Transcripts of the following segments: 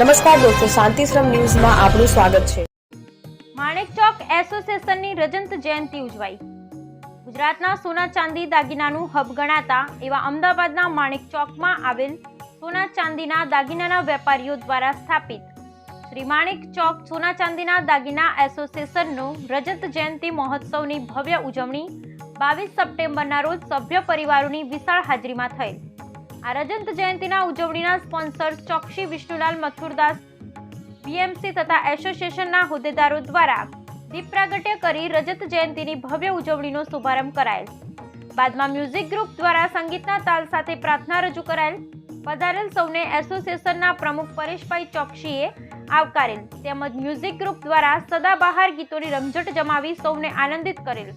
નમસ્કાર દોસ્તો શાંતિશ્રમ ન્યૂઝમાં આપનું સ્વાગત છે. માણેક ચોક એસોસિએશનની રજંત જયંતિ ઉજવાઈ. ગુજરાતના સોના ચાંદી દાગીનાનું હબ ગણાતા એવા અમદાવાદના માણેક ચોકમાં આવેલ સોના ચાંદીના દાગીનાના વેપારીઓ દ્વારા સ્થાપિત. શ્રી માણેક ચોક સોના ચાંદીના દાગીના એસોસિએશનનો રજત જયંતિ મહોત્સવની ભવ્ય ઉજવણી બાવીસ સપ્ટેમ્બરના રોજ સભ્ય પરિવારોની વિશાળ હાજરીમાં થયેલ. આ રજંત જયંતિના ઉજવણીના સ્પોન્સર ચોક્ષી વિષ્ણુલાલ મથુરદાસ બીએમસી તથા એસોસિએશનના હોદ્દેદારો દ્વારા દીપ કરી રજત જયંતિની ભવ્ય ઉજવણીનો શુભારંભ કરાયેલ. બાદમાં મ્યુઝિક ગ્રુપ દ્વારા સંગીતના તાલ સાથે પ્રાર્થના રજૂ કરાયેલ. પધારેલ સૌને એસોસિએશનના પ્રમુખ પરેશભાઈ ચોકસીએ આવકારેલ. તેમજ મ્યુઝિક ગ્રુપ દ્વારા સદાબહાર ગીતોની રમઝટ જમાવી સૌને આનંદિત કરેલ.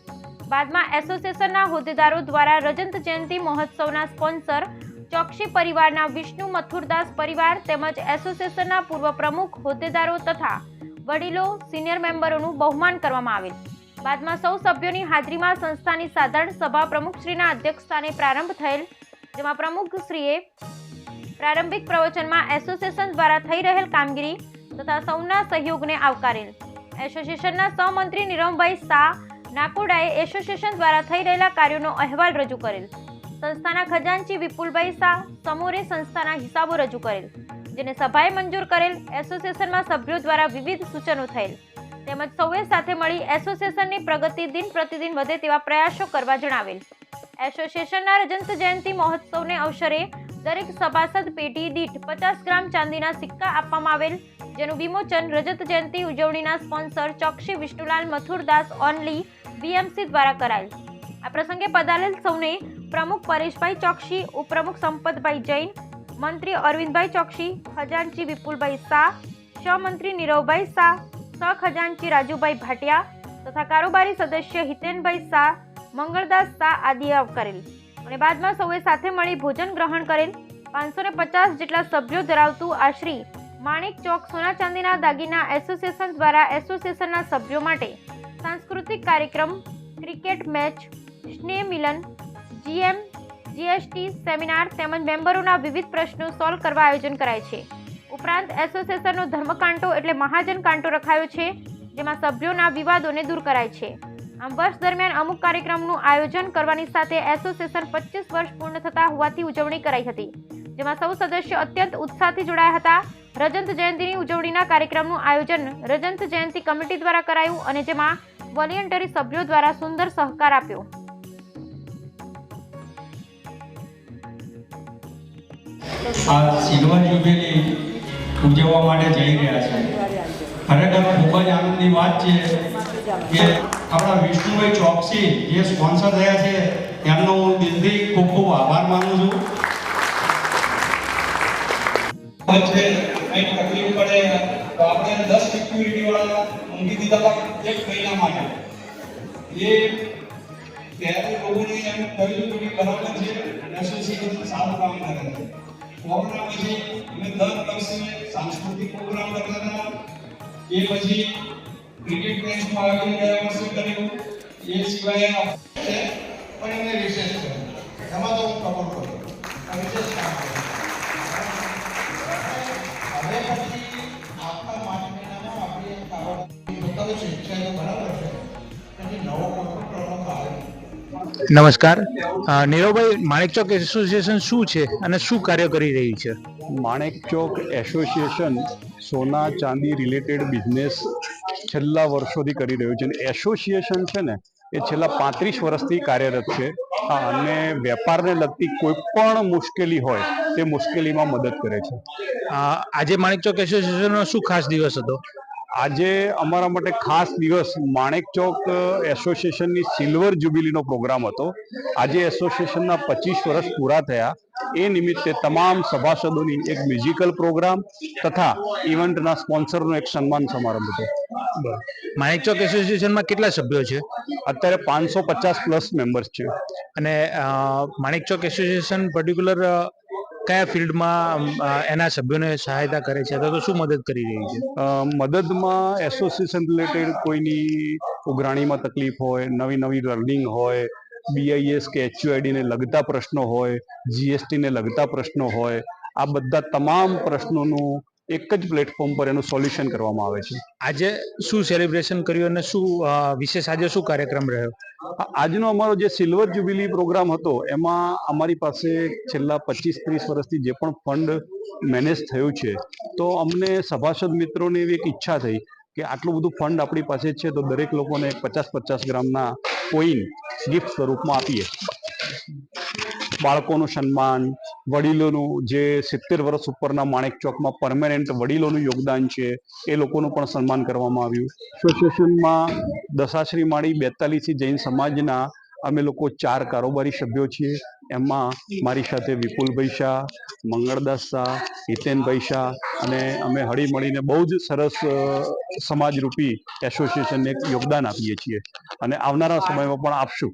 બાદમાં એસોસિએશનના હોદ્દેદારો દ્વારા રજત જયંતિ મહોત્સવના સ્પોન્સર ચોકસી પરિવારના વિષ્ણુ મથુરદાસ પરિવાર તેમજ એસોસિએશનના પૂર્વ પ્રમુખ, હોદ્દેદારો તથા વડીલો, સિનિયર મેમ્બરોનું બહુમાન કરવામાં આવેલ. બાદમાં સૌ સભ્યોની હાજરીમાં સંસ્થાની સાધારણ સભા પ્રમુખશ્રીના અધ્યક્ષસ્થાને પ્રારંભ થયેલ, જેમાં પ્રમુખશ્રીએ પ્રારંભિક પ્રવચનમાં એસોસિએશન દ્વારા થઈ રહેલ કામગીરી તથા સૌના સહયોગને આવકારેલ. એસોસિએશનના સહમંત્રી નિરમભાઈ શાહ નાકોડાએ એસોસિએશન દ્વારા થઈ રહેલા કાર્યોનો અહેવાલ રજૂ કરેલ. સંસ્થાના ખજાનચી વિપુલભાઈ શાહ સમૂરે સંસ્થાના હિસાબો રજૂ કરેલ, જેને સભાએ મંજૂર કરેલ એસોસિએશનમાં સભ્યો દ્વારા વિવિધ સૂચનો થયેલ. તેમજ સૌએ સાથે મળી એસોસિએશનની પ્રગતિ દિન પ્રતિદિન વધે તેવા પ્રયાસો કરવા જણાવેલ. એસોસિએશનના રજંત જયંતિ મહોત્સવને અવસરે દરેક સભાસદ પેઢી દીઠ પચાસ ગ્રામ ચાંદીના સિક્કા આપવામાં આવેલ, જેનું વિમોચન રજત જયંતિ ઉજવણીના sponsor Choksi Vishnulal Mathurdas only BMC દ્વારા કરાયેલ આ પ્રસંગે પધારેલ સૌને પ્રમુખ પરેશભાઈ ચોકસી, ઉપપ્રમુખ સંપતભાઈ જૈન, મંત્રી અરવિંદભાઈ ચોકસી, ખજાનચી વિપુલભાઈ શાહ, સહમંત્રી નીરવભાઈ શાહ, સહખજાનચી રાજુભાઈ ભાટિયા તથા કારોબારી સદસ્ય હિતેનભાઈ શાહ, મંગળદાસ શાહ આદિએ આવકારેલ અને બાદમાં સૌએ સાથે મળી ભોજન ગ્રહણ કરેલ. પાંચસો ને પચાસ જેટલા સભ્યો ધરાવતું આ શ્રી માણેક ચોક સોના ચાંદીના દાગીના એસોસિએશન દ્વારા એસોસિએશનના સભ્યો માટે સાંસ્કૃતિક કાર્યક્રમ, ક્રિકેટ મેચ, સ્નેહ મિલન જીએમ, જીએસટી, સેમિનાર તેમજ મેમ્બરોના વિવિધ પ્રશ્નો સોલ્વ કરવા આયોજન કરાય છે. ઉપરાંત એસોસિએશનનો ધર્મકાંટો એટલે મહાજન કાંટો રખાયો છે, જેમાં સભ્યોના વિવાદોને દૂર કરાય છે. આમ વર્ષ દરમિયાન અમુક કાર્યક્રમનું આયોજન કરવાની સાથે એસોસિએશન પચીસ વર્ષ પૂર્ણ થતા હોવાથી ઉજવણી કરાઈ હતી, જેમાં સૌ સદસ્યો અત્યંત ઉત્સાહથી જોડાયા હતા. રજંત જયંતિની ઉજવણીના કાર્યક્રમનું આયોજન રજંત જયંતિ કમિટી દ્વારા કરાયું અને જેમાં વોલિયન્ટરી સભ્યો દ્વારા સુંદર સહકાર આપ્યો. આ સિલ્વર જ્યુબિલી ઉજવવા માટે જઈ રહ્યા છે. ખરેખર ખૂબ જ આનંદની વાત છે કે આપણા વિષ્ણુભાઈ ચોકસી જે સ્પોન્સર થયા છે, એમનો હું દિલથી ખૂબ ખૂબ આભાર માનું છું. તકલીફ પડે તો આપણે દસ સિક્યુરિટી વાળા મૂકી દીધા એક મહિના માટે. એ ત્યારે લોકોને એમ કહ્યું કે બરાબર છે એસોસિએશન સારું કામ કરે છે. કોરોના પછી અમે દર વર્ષે સાંસ્કૃતિક પ્રોગ્રામ કરતા હતા એ પછી ક્રિકેટ મેચનું આયોજન ગયા વર્ષે કર્યું. એ સિવાય છે. પણ એમને વિશેષ છે. એમાં તો હું કબૂલ કરું. વિશેષ કામ કરું. હવે પછી નમસ્કાર. નીરવભાઈ માણેક માણેકચોક એસોસિએશન શું છે અને શું કાર્ય કરી રહી છે? માણેક ચોક એસોસિએશન સોના ચાંદી રિલેટેડ બિઝનેસ છેલ્લા વર્ષોથી કરી રહ્યું છે. અને એસોસિએશન છે ને એ છેલ્લા પાંત્રીસ વર્ષથી કાર્યરત છે. અને વેપારને લગતી કોઈ પણ મુશ્કેલી હોય તે મુશ્કેલીમાં મદદ કરે છે. આજે આજે માણેકચોક એસોસિએશનનો શું ખાસ દિવસ હતો? આજે અમારા માટે ખાસ દિવસ માણેક ચોક એસોસિએશનની સિલ્વર જ્યુબિલીનો પ્રોગ્રામ હતો. આજે એસોસિએશનના પચીસ વર્ષ પૂરા થયા. એ નિમિત્તે તમામ સભાસદોની એક મ્યુઝિકલ પ્રોગ્રામ તથા ઇવેન્ટના સ્પોન્સરનો એક સન્માન સમારંભ હતો. માણેકચોક એસોસિએશનમાં કેટલા સભ્યો છે? અત્યારે પાંચસો પચાસ પ્લસ મેમ્બર્સ છે. અને માણેક માણેકચોક એસોસિએશન પર્ટિક્યુલર કયા ફિલ્ડમાં એના સભ્યોને સહાયતા કરે છે? અથવા તો શું મદદ કરી રહી છે? મદદમાં એસોસિએશન રિલેટેડ કોઈની ઉઘરાણીમાં તકલીફ હોય, નવી નવી લર્નિંગ હોય બીઆઈએસ કે એચયુઆઈડીને લગતા પ્રશ્નો હોય જીએસટીને લગતા પ્રશ્નો હોય, આ બધા તમામ પ્રશ્નોનું એક જ પ્લેટફોર્મ પર એનું સોલ્યુશન કરવામાં આવે છે. આજે શું સેલિબ્રેશન કર્યું અને શું વિશેષ આજે શું કાર્યક્રમ રહ્યો? આજનો અમારો જે સિલ્વર જ્યુબિલી પ્રોગ્રામ હતો એમાં અમારી પાસે છેલ્લા પચીસ ત્રીસ વર્ષથી જે પણ ફંડ મેનેજ થયું છે તો અમને સભાસદ મિત્રોને એવી એક ઈચ્છા થઈ કે આટલું બધું ફંડ આપણી પાસે છે તો દરેક લોકોને પચાસ પચાસ ગ્રામના કોઈન ગિફ્ટ સ્વરૂપમાં આપીએ. બાળકોનું સન્માન વડીલોનું જે સિત્તેર વર્ષ ઉપરના માણેક ચોકમાં પરમેનન્ટ વડીલોનું યોગદાન છે, એ લોકોનું પણ સન્માન કરવામાં આવ્યું. એસોસિએશનમાં દશાશ્રી માળી બેતાલીસી જૈન સમાજના અમે લોકો ચાર કારોબારી સભ્યો છીએ. એમાં મારી સાથે વિપુલભાઈ શાહ, મંગળદાસ શાહ, હિતેનભાઈ શાહ અને અમે હળીમળીને બહુ જ સરસ સમાજરૂપી એસોસિએશનને યોગદાન આપીએ છીએ. અને આવનારા સમયમાં પણ આપશું.